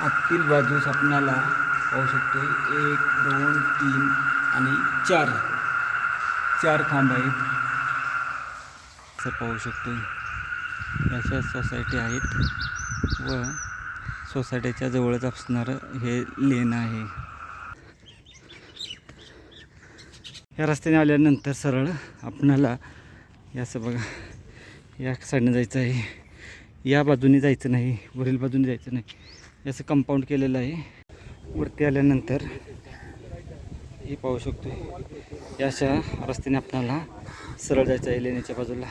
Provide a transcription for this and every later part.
आतील बाजूस आपणाला पाहू शकतो एक दोन तीन आणि चार. चार खांब आहेत. असं पाहू शकतो अशा सोसायटी आहेत व सोसायटीच्या जवळच असणारं हे लेन आहे. या रस्त्याने आल्यानंतर सरळ आपणाला हे असं बघा या साईडनं जायचं आहे. या बाजूने जायचं नाही वरील बाजूने जायचं नाही. याचं कंपाऊंड केलेलं आहे. वरती आल्यानंतर हे पाहू शकतो या अशा रस्त्याने आपणाला सरळ जायचं आहे लेण्याच्या बाजूला.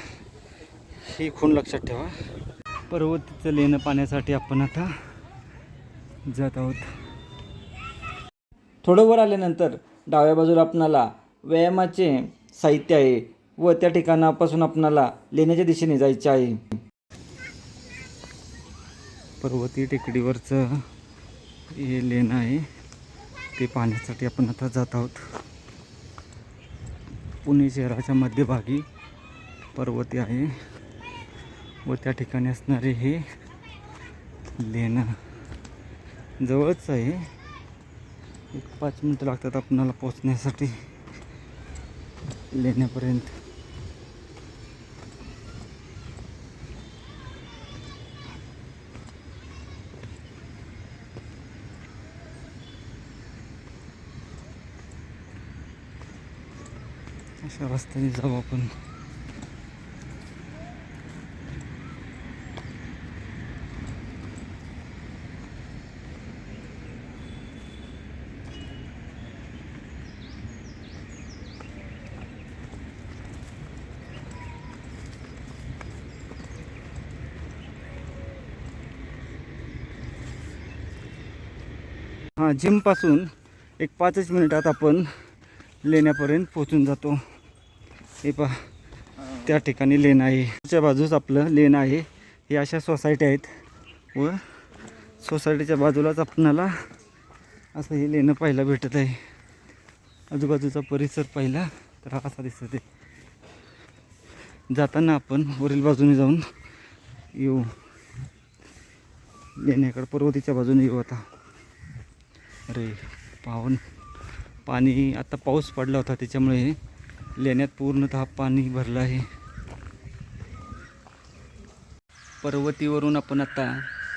ही खूण लक्षात ठेवा. पर्वतीचं लेणं पाण्यासाठी आपण आता जात आहोत. थोडं वर आल्यानंतर डाव्या बाजूला आपणाला व्यायामाचे साहित्य आहे व त्या ठिकाणापासून आपणाला लेण्याच्या दिशेने जायचे आहे. पर्वती टेकडीवरचं हे लेणं आहे. ते पाहण्यासाठी आपण आता जात आहोत. पुणे शहराच्या मध्यभागी पर्वती आहे व त्या ठिकाणी असणारे हे लेणं जवळच आहे. एक पाच मिनटं लागतात आपणाला पोचण्यासाठी लेण्यापर्यंत. अशा रस्त्याने जाऊ आपण. हां जिमपासून एक पाचच मिनिटात आपण लेण्यापर्यंत पोचून जातो. हे पहा. त्या ठिकाणी लेन आहे. च्या बाजूस आपलं लेन आहे. हे अशा सोसायटी आहेत. व सोसायटीच्या बाजूलाच आपणाला असं हे लेणं पाहायला भेटत आहे. आजूबाजूचा परिसर पाहिला तर हा असा दिसत आहे. जाताना आपण वरील बाजूने जाऊन येऊ. लेण्याकडे पर्वतीच्या बाजूने येऊ आता. अरे पाहून. पाणी आता पाऊस पडला होता त्याच्यामुळे लेण्यात पूर्णतः पाणी भरलं आहे. पर्वतीवरून आपण आता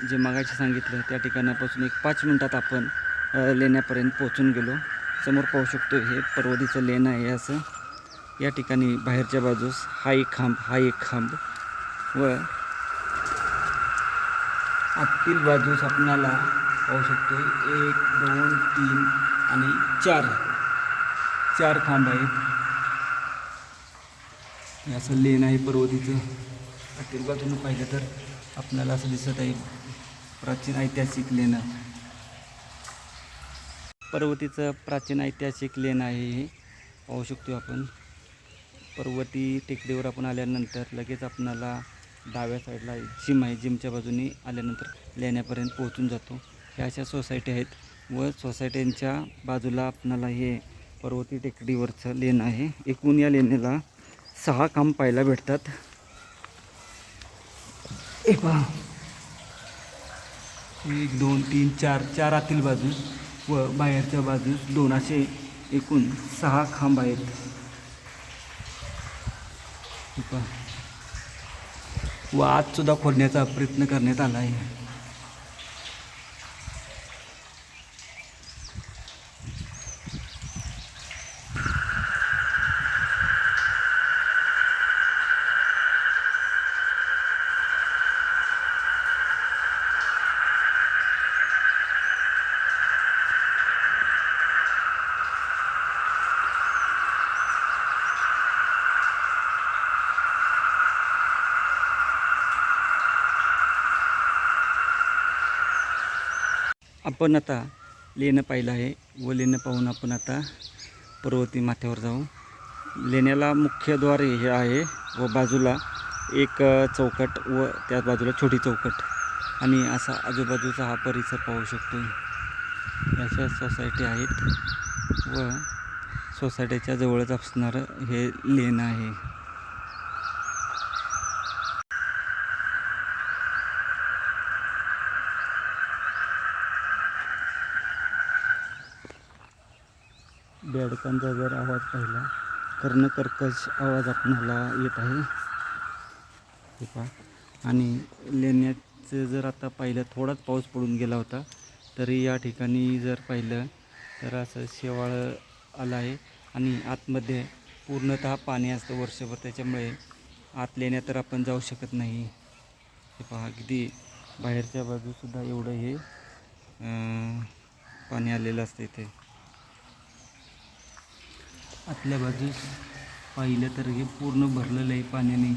जे मागायचे सांगितलं त्या ठिकाणापासून एक पाच मिनटात आपण लेण्यापर्यंत पोचून गेलो. समोर पाहू शकतो हे पर्वतीचं लेणं आहे असं. या ठिकाणी बाहेरच्या बाजूस हा एक खांब हा एक खांब व आतील बाजूस आपणाला पाहू शकतो एक दोन तीन आणि चार. चार खांब आहेत. हे असं लेण आहे पर्वतीचं. आतील बाजूनं पाहिलं तर आपल्याला असं दिसत आहे प्राचीन ऐतिहासिक लेणं. पर्वतीचं प्राचीन ऐतिहासिक लेण आहे हे. पाहू शकतो आपण. पर्वती टेकडीवर आपण आल्यानंतर लगेच आपणाला डाव्या साईडला जिम आहे जिमच्या बाजूने आल्यानंतर लेण्यापर्यंत पोहोचून जातो. ह्या अशा सोसायटी आहेत व सोसायट्यांच्या बाजूला आपणाला हे पर्वती टेकडीवरचं लेण आहे. एकूण या लेण्याला सहा काम पाहायला भेटतात. एक पहा. एक दोन तीन चार चार आतील बाजूस व बाहेरच्या बाजूस दोन असे एकूण सहा खांब आहेत. हे पहा. व आजसुद्धा खोलण्याचा प्रयत्न करण्यात आला आहे. आपण आता लेणं पाहिलं आहे व लेणं पाहून आपण आता पर्वती माथ्यावर जाऊ. लेण्याला मुख्यद्वार हे आहे व बाजूला एक चौकट व त्या बाजूला छोटी चौकट. आणि असा आजूबाजूचा हा परिसर पाहू शकतो अशा सोसायटी आहेत व सोसायटीच्या जवळच असणारं हे लेणं आहे. बेडकांचा जर आवाज पाहिला कर्णकर्कश आवाज आपणाला येत आहे. हे पहा. आणि लेण्याचं जर आता पाहिलं थोडाच पाऊस पडून गेला होता तरी या ठिकाणी जर पाहिलं तर असं शेवाळ आलं आहे. आणि आतमध्ये पूर्णतः पाणी असतं वर्षभर. त्याच्यामुळे आत लेण्या तर आपण जाऊ शकत नाही. हे पहा अगदी बाहेरच्या बाजूसुद्धा एवढं हे पाणी आलेलं असतं इथे. आतल्या बाजूस पाहिलं तर हे पूर्ण भरलेलं आहे पाण्याने.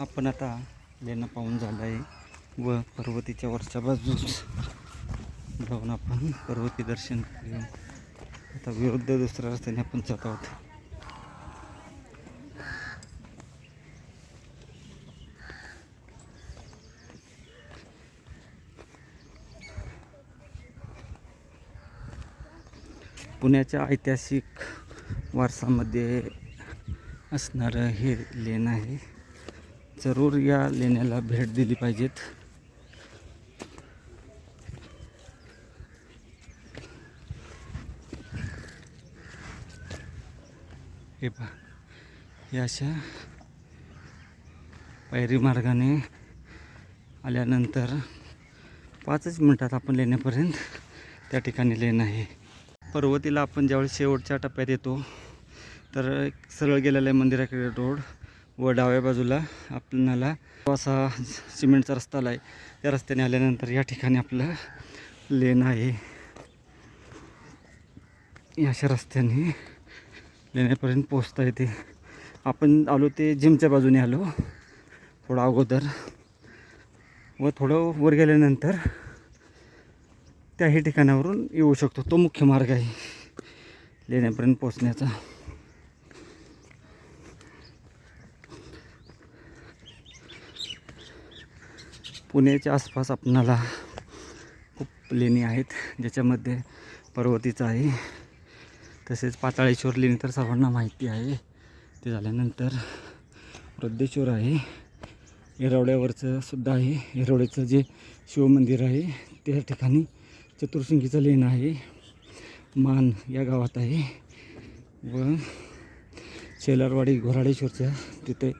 आपण आता लेणं पाहून झालं आहे व पर्वतीच्या वरच्या बाजूस जाऊन आपण पर्वती दर्शन करू आता विरुद्ध दुसऱ्या रस्त्याने आपण जात आहोत. पुण्याच्या ऐतिहासिक वारसामध्ये असणारं हे लेण आहे. जरूर या लेण्याला भेट दिली पाहिजेत. हे पहा या अशा पायरी मार्गाने आल्यानंतर पाचच मिनटात आपण लेण्यापर्यंत त्या ठिकाणी लेणं आहे. पर्वतीला आपण ज्यावेळेस शेवटच्या टप्प्यात येतो तर एक सरळ गेलेला आहे मंदिराकडे रोड. व डाव्या बाजूला आपल्याला असा सिमेंटचा रस्ता आला आहे. त्या रस्त्याने आल्यानंतर या ठिकाणी आपलं लेन आहे. या अशा रस्त्याने लेण्यापर्यंत पोचता येते. आपण आलो ते जिमच्या बाजूने आलो थोडं अगोदर. व थोडं वर गेल्यानंतर त्याही ठिकाणावरून येऊ शकतो. तो मुख्य मार्ग आहे. लेण्यापर्यंत पोचण्याचा पुण्याच्या आसपास आपणाला खूप लेणी आहेत ज्याच्यामध्ये पर्वतीचं आहे. तसेच पाताळेश्वर लेणी तर सर्वांना माहिती आहे. ते झाल्यानंतर वृद्धेश्वर आहे. येरवड्यावरचं सुद्धा आहे. येरवड्याचं जे शिवमंदिर आहे त्या ठिकाणी चतुर्सिंगीचं लेणं आहे. मान या गावात आहे. व शेलारवाडी घोराडेश्वरच्या तिथे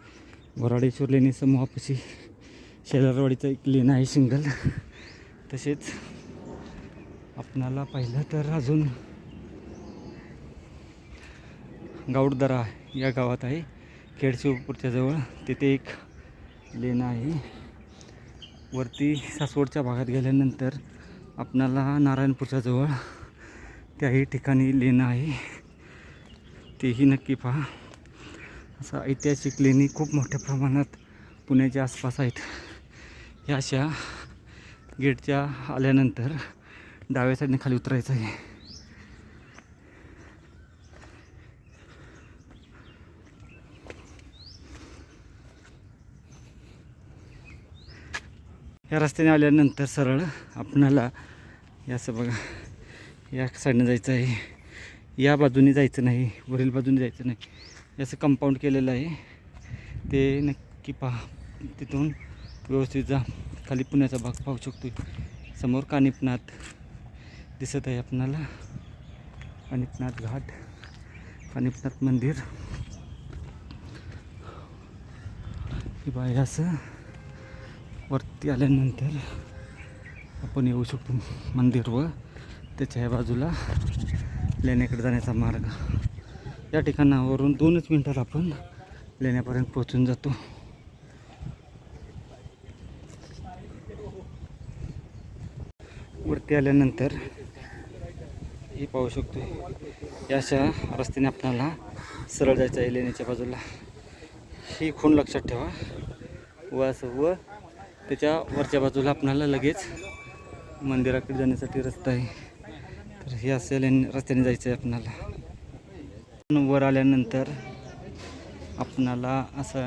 घोराडेश्वर लेणी समूहापाशी शेलारवाडीचं एक लेणं आहे सिंगल. तसेच आपणाला पाहिलं तर अजून गाऊडदरा या गावात आहे. खेडशिवपूरच्या जवळ तिथे एक लेणं आहे. वरती सासवडच्या भागात गेल्यानंतर आपणाला नारायणपूरच्या जवळ त्याही ठिकाणी लेणं आहे. तेही नक्की पहा. असं ऐतिहासिक लेणी खूप मोठ्या प्रमाणात पुण्याच्या आसपास आहेत. ह्या अशा गेटच्या आल्यानंतर डाव्या साईडने खाली उतरायचं आहे. या रस्त्याने आल्यानंतर सरळ आपणाला याचं असं बघा या साईडनं जायचं आहे. या बाजूने जायचं नाही वरील बाजूने जायचं नाही. याचं असं कंपाऊंड केलेलं आहे. ते नक्की पहा. तिथून व्यवस्थित जा. खाली पुण्याचा भाग पाहू शकतो समोर कानिपनाथ दिसत आहे आपणाला. कानिपनाथ घाट कानिपनाथ मंदिर. हे बाय असं. वरती आल्यानंतर आपण येऊ शकतो मंदिर व त्याच्या ह्या बाजूला लेण्याकडे जाण्याचा मार्ग. या ठिकाणावरून दोनच मिनटात आपण लेण्यापर्यंत पोहोचून जातो. वरती आल्यानंतर हे पाहू शकतो या अशा रस्त्याने आपल्याला सरळ जायचं आहे लेण्याच्या बाजूला. ही खूण लक्षात ठेवा. व असं व त्याच्या वरच्या बाजूला आपणाला लगेच मंदिराकडे जाण्यासाठी रस्ता आहे. तर हे असेल रस्त्याने जायचं आहे आपणाला वर आल्यानंतर आपणाला असं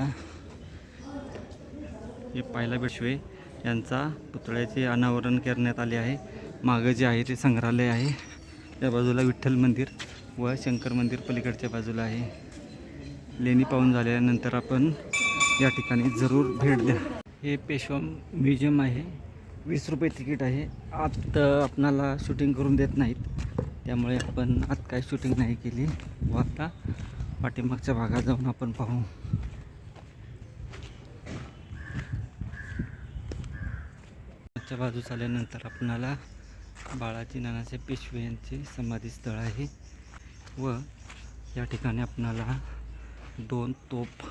हे पाहायला बेशवे यांचा पुतळ्याचे अनावरण करण्यात आले आहे. मागं जे आहे ते संग्रहालय आहे. त्या बाजूला विठ्ठल मंदिर व शंकर मंदिर पलीकडच्या बाजूला आहे. लेणी पाहून झाल्यानंतर आपण या ठिकाणी जरूर भेट द्या. हे पेशवा म्युझियम आहे. वीस रुपये तिकीट आहे. आत आपणाला शूटिंग करून देत नाहीत. त्यामुळे आपण आत काय शूटिंग नाही केली. व आता पाठीमागच्या भागात जाऊन आपण पाहू. मागच्या बाजूस आल्यानंतर आपणाला बाळाजी नानाचे पेशवे यांचे समाधी स्थळ आहे. व या ठिकाणी आपणाला दोन तोप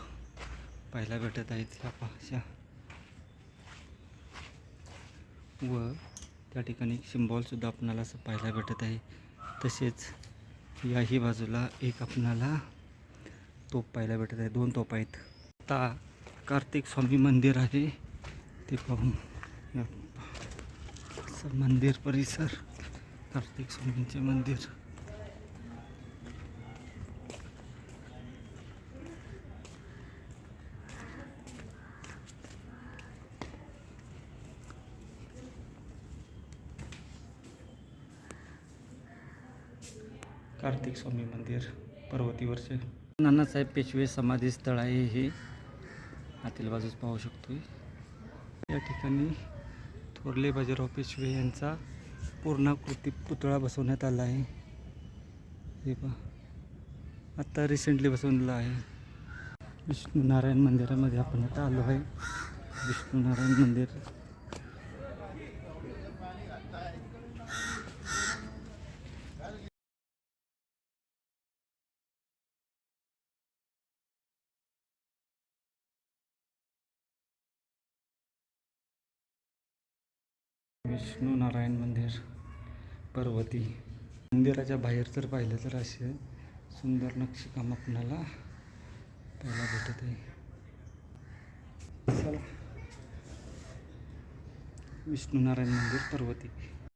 पाहायला भेटत आहेत. ह्या पाशा व त्या ठिकाणी सिम्बॉलसुद्धा आपणाला असं पाहायला भेटत आहे. तसेच याही बाजूला एक आपणाला तोप पाहायला भेटत आहे. दोन तोप आहेत. आता कार्तिक स्वामी मंदिर आहे. ते पाहून असं मंदिर परिसर. कार्तिक स्वामींचे मंदिर. कार्तिक स्वामी मंदिर पर्वतीवरचे नानासाहेब पेशवे समाधी स्थळ आहे हे. आतील बाजूस पाहू शकतो या ठिकाणी थोरले बाजीराव पेशवे यांचा पूर्णाकृती पुतळा बसवण्यात आला आहे. हे पहा. आत्ता रिसेंटली बसवलेला आहे. विष्णू नारायण मंदिरामध्ये आपण आता आलो आहे. विष्णू नारायण मंदिर. विष्णू नारायण मंदिर पर्वती मंदिराच्या बाहेर जर पाहिलं तर असे सुंदर नक्षीकाम आपणाला पाहायला भेटत आहे. चला. विष्णू नारायण मंदिर पर्वती.